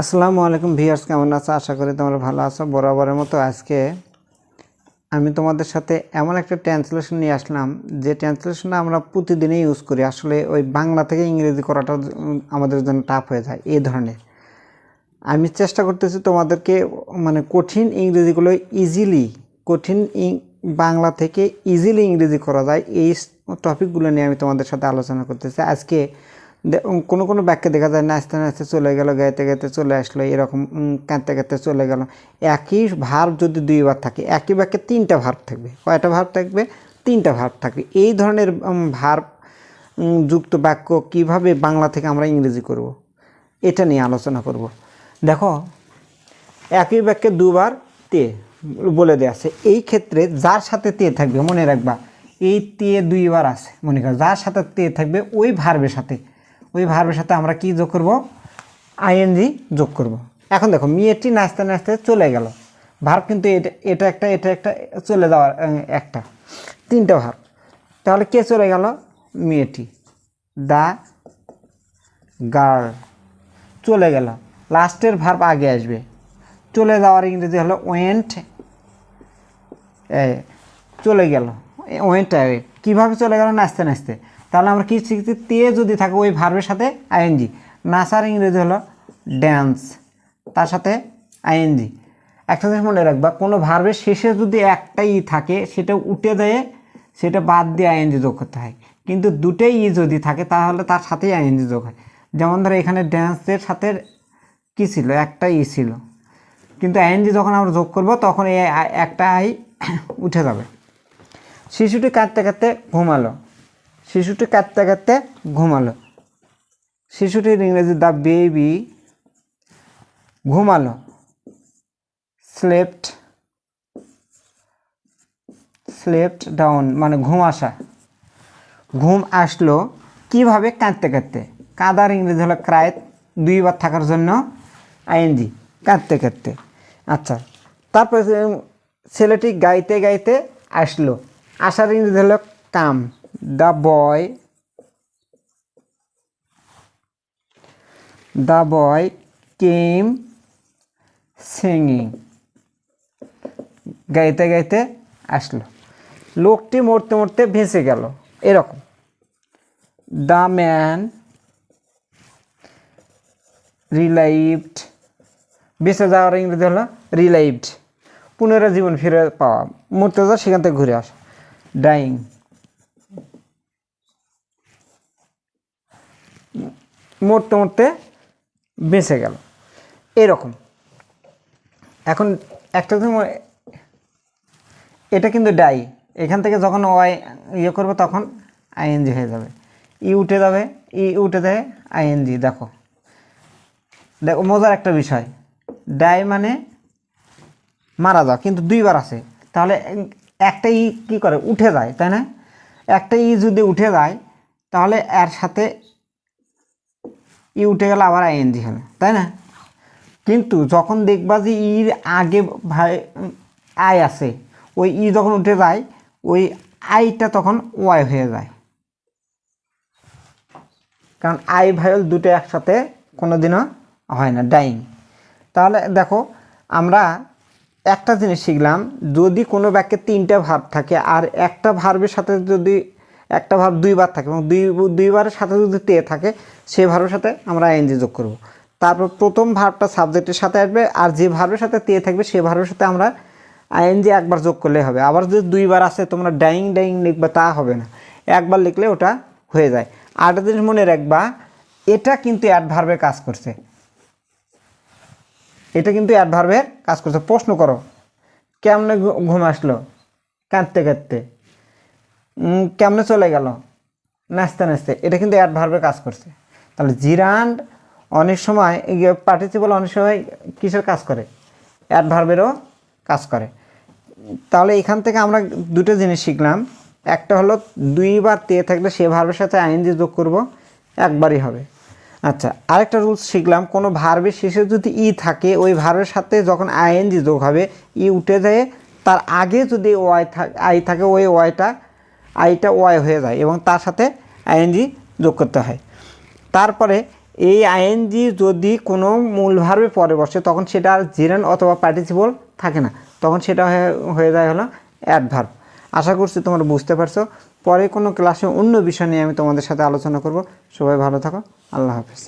আসসালামু আলাইকুম ভিয়ার্স কেমন আছো? আশা করি তোমরা ভালো আছো। বরাবরের মতো আজকে আমি তোমাদের সাথে এমন একটা ট্রান্সলেশন নিয়ে আসলাম, যে ট্রান্সলেশনটা আমরা প্রতিদিনই ইউজ করি। আসলে ওই বাংলা থেকে ইংরেজি করাটা আমাদের জন্য টাফ হয়ে যায় এই ধরনের। আমি চেষ্টা করতেছি তোমাদেরকে মানে কঠিন ইংরেজিগুলো ইজিলি কঠিন বাংলা থেকে ইজিলি ইংরেজি করা যায়। এই টপিকগুলো নিয়ে আমি তোমাদের সাথে আলোচনা করতেছি। আজকে কোনো কোনো বাক্যে দেখা যায়, নাচতে নাচতে চলে গেল, গাইতে গাইতে চলে আসলো, এরকম কাঁদতে কাঁদতে চলে গেল। একই ভার্ব যদি দুইবার থাকে, একই বাক্যে তিনটা ভার্ব থাকবে। কয়টা ভার্ব থাকবে? তিনটা ভার্ব থাকবে। এই ধরনের ভার্ব যুক্ত বাক্য কীভাবে বাংলা থেকে আমরা ইংরেজি করব, এটা নিয়ে আলোচনা করব। দেখো, একই বাক্যে দুবার তে বলে দেওয়া আছে, এই ক্ষেত্রে যার সাথে তে থাকবে, মনে রাখবা, এই তে দুইবার আছে, মনে করো যার সাথে তে থাকবে, ওই ভার্বের সাথে ওই ভার্বের সাথে আমরা কি যোগ করব? আইএনজি যোগ করব। এখন দেখো, মেয়েটি নাচতে নাচতে চলে গেল। ভার্ব কিন্তু এটা এটা একটা এটা একটা, চলে যাওয়ার একটা, তিনটা ভার্ব। তাহলে কে চলে গেল? মেয়েটি। The girl. চলে গেল। লাস্টের ভার্ব আগে আসবে। চলে যাওয়ার ইংরেজি হলো ওয়েন্ট। চলে গেল। ওয়েন্ট কীভাবে চলে গেল? নাচতে নাচতে। তাহলে আমরা কী শিখছি? তে যদি থাকে ওই ভার্বের সাথে আইএনজি নাসার ইংরেজি হলো ড্যান্স তার সাথে আইএনজি একটা জিনিস মনে রাখবা, কোনো ভার্বের শেষে যদি একটাই ই থাকে, সেটা উঠে দেয়, সেটা বাদ দিয়ে আইএনজি যোগ করতে হয়। কিন্তু দুটোই ই যদি থাকে, তাহলে তার সাথেই আইএনজি যোগ হয়। যেমন ধরো এখানে ড্যান্সের সাথে কি ছিল? একটা ই ছিল। কিন্তু আইএনজি যখন আমরা যোগ করব, তখন এই একটা আই উঠে যাবে। শিশুটি কাঁদতে কাঁদতে ঘুমালো। শিশুটি কাঁদতে কাঁদতে ঘুমালো। শিশুটির ইংরেজি দ্য বেবি ঘুমালো। স্লেপ্ট স্লেপ্ট ডাউন মানে ঘুম আসা। ঘুম আসলো কীভাবে কাঁদতে কাঁদতে? কাদার ইংরেজি হলো ক্রায় দুইবার থাকার জন্য আইএনজি, কাঁদতে কাঁদতে। আচ্ছা তারপরে ছেলেটি গাইতে গাইতে আসলো। আসার ইংরেজি হলো কাম। The boy the boy came singing গাইতে গাইতে আসলো। লোকটি মরতে মরতে ভেসে গেল। এরকম। The man relived. বেঁচে যাওয়ার ইংরেজি হলো রিলাইভড। পুনরায় জীবন ফিরে পাওয়া। মরতে যাওয়া সেখান থেকে ঘুরে আসা। ডাইং। মরতে মরতে বেঁচে গেল। এরকম। এখন একটা এটা কিন্তু ডাই এখান থেকে যখন ওয়াই ইয়ে করব তখন আইএনজি হয়ে যাবে। ই উঠে যাবে, ই উঠে দেয় আইএনজি। দেখো। দেখো, মজার একটা বিষয়। ডাই মানে মারা যাওয়া। কিন্তু দুইবার আছে। তাহলে একটা ই কী করে? উঠে যায়, তাই না? একটা ই যদি উঠে যায়, তাহলে এর সাথে ই উঠে গেলে আবার আইএনজি হবে তাই না? কিন্তু যখন দেখবা যে ইর আগে ভাই, আই আছে, ওই ই যখন উঠে যায়, ওই আইটা তখন ওয়াই হয়ে যায়। কারণ আই ভাইল দুটো একসাথে কোনোদিনও হয় না ডাইং তাহলে দেখো, আমরা একটা জিনিস শিখলাম, যদি কোনো বাক্যে তিনটা ভার্ব থাকে, আর একটা ভার্বের সাথে যদি একটা ভাব দুইবার থাকে এবং দুই দুইবারের সাথে যদি তে থাকে সেই ভার্বের সাথে আমরা আইএনজি যোগ করব। তারপর প্রথম ভার্বটা সাবজেক্টের সাথে আসবে, আর যে ভার্বের সাথে তে থাকবে সেই ভার্বের সাথে আমরা আইএনজি একবার যোগ করলে হবে। আবার যদি দুইবার আসে, তোমরা ডাইং ডাইং লিখবে, তা হবে না। একবার লিখলে ওটা হয়ে যায়। আর একটা জিনিস মনে রাখবা, এটা কিন্তু অ্যাডভার্বের কাজ করছে। এটা কিন্তু অ্যাডভার্বের কাজ করছে। প্রশ্ন করো, কেমনে ঘুম আসলো? কাঁদতে কাঁদতে। কেমনে চলে গেল? নাচতে নাচতে। এটা কিন্তু অ্যাড অ্যাডভার্বের কাজ করছে। তাহলে জিরান্ড অনেক সময় পার্টিসিপল অনেক সময় কিসের কাজ করে? অ্যাড অ্যাডভার্বেরও কাজ করে। তাহলে এখান থেকে আমরা দুটো জিনিস শিখলাম। একটা হলো দুইবার তে থাকলে সে ভার্বের সাথে আইএনজি যোগ করব, একবারই হবে। আচ্ছা আরেকটা রুলস শিখলাম। কোনো ভার্বের শেষে যদি ই থাকে, ওই ভার্বের সাথে যখন আইএনজি যোগ হবে, ই উঠে যায়, তার আগে যদি ওয়াই থাক আই থাকে, ওই ওয়াইটা আইটা ওয়াই হয়ে যায় এবং তার সাথে আইএনজি যোগ করতে হয়। তারপরে এই আইএনজি যদি কোনো মূল ভার্বে পরে বসে, তখন সেটা আর জেরেন অথবা পার্টিসিপল থাকে না। তখন সেটা হয়ে হয়ে যায় হলো অ্যাডভার্ব আশা করছি তোমরা বুঝতে পারছ। পরে কোনো ক্লাসে অন্য বিষয় নিয়ে আমি তোমাদের সাথে আলোচনা করব। সবাই ভালো থাকো। আল্লাহ হাফিজ।